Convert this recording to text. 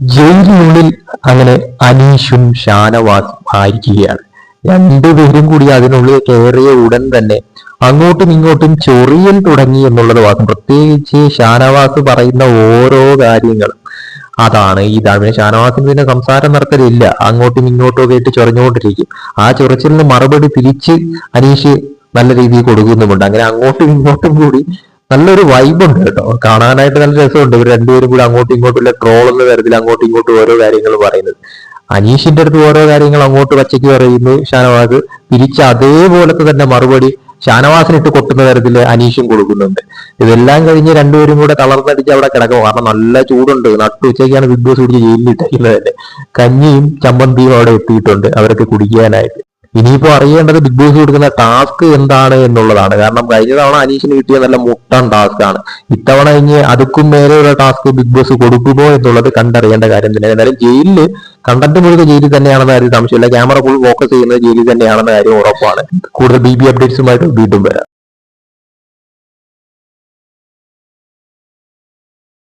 ജയിലിനുള്ളിൽ അങ്ങനെ അനീഷും ഷാനവാസും ആയിരിക്കുകയാണ്. രണ്ടുപേരും കൂടി അതിനുള്ളിൽ കയറിയ ഉടൻ തന്നെ അങ്ങോട്ടും ഇങ്ങോട്ടും ചൊറിയൽ തുടങ്ങി എന്നുള്ളത് വാക്കും പ്രത്യേകിച്ച് ഷാനവാസ് പറയുന്ന ഓരോ കാര്യങ്ങളും. അതാണ് ഇതാണ് ഷാനവാസിന് പിന്നെ സംസാരം നടത്തലില്ല. അങ്ങോട്ടും ഇങ്ങോട്ടും ഒക്കെ ഇട്ട് ചൊറിഞ്ഞുകൊണ്ടിരിക്കും. ആ ചൊറിച്ചിലിന് മറുപടി തിരിച്ച് അനീഷ് നല്ല രീതിയിൽ കൊടുക്കുന്നുമുണ്ട്. അങ്ങനെ അങ്ങോട്ടും ഇങ്ങോട്ടും കൂടി നല്ലൊരു വൈബുണ്ട് കേട്ടോ. കാണാനായിട്ട് നല്ല രസമുണ്ട്. ഇവർ രണ്ടുപേരും കൂടി അങ്ങോട്ടും ഇങ്ങോട്ടും ഇല്ല ട്രോൾ എന്ന തരത്തിൽ അങ്ങോട്ടും ഇങ്ങോട്ടും ഓരോ കാര്യങ്ങൾ പറയുന്നത്. അനീഷിന്റെ അടുത്ത് ഓരോ കാര്യങ്ങൾ അങ്ങോട്ട് പച്ചയ്ക്ക് പറയുന്നു ഷാനവാസ്. തിരിച്ച് അതേപോലത്തെ തന്നെ മറുപടി ഷാനവാസിനിട്ട് കൊട്ടുന്ന തരത്തിൽ അനീഷും കൊടുക്കുന്നുണ്ട്. ഇതെല്ലാം കഴിഞ്ഞ് രണ്ടുപേരും കൂടെ തളർന്നടിച്ച് അവിടെ കിടക്കും. കാരണം നല്ല ചൂടുണ്ട്. നട്ടുച്ചയ്ക്കാണ് ബിഗ് ബോസ് കുടിച്ച് ജയിലിൽ ഇട്ടിരിക്കുന്നത് കഞ്ഞിയും ചമ്മന്തിയും അവിടെ എത്തിയിട്ടുണ്ട്. അവരൊക്കെ കുടിക്കാനായിട്ട്. ഇനിയിപ്പോ അറിയേണ്ടത് ബിഗ് ബോസ് കൊടുക്കുന്ന ടാസ്ക് എന്താണ് എന്നുള്ളതാണ്. കാരണം കഴിഞ്ഞ തവണ അനീഷിന് കിട്ടിയ നല്ല മുട്ടൻ ടാസ്ക് ആണ്. ഇത്തവണ ഇനി അതുക്കും മേലെയുള്ള ടാസ്ക് ബിഗ് ബോസ് കൊടുക്കുമോ എന്നുള്ളത് കണ്ടറിയേണ്ട കാര്യം തന്നെ എന്നാലും ജയിലിൽ കണ്ടന്റ് മുഴുവൻ ജയിലിൽ തന്നെയാണെന്ന കാര്യം സംശയമില്ല ക്യാമറ ഫുൾ ഫോക്കസ് ചെയ്യുന്നത് ജയിലിൽ തന്നെയാണെന്ന കാര്യം ഉറപ്പാണ്. കൂടുതൽ ബി ബി അപ്ഡേറ്റ്സുമായിട്ട് വീണ്ടും വരാം.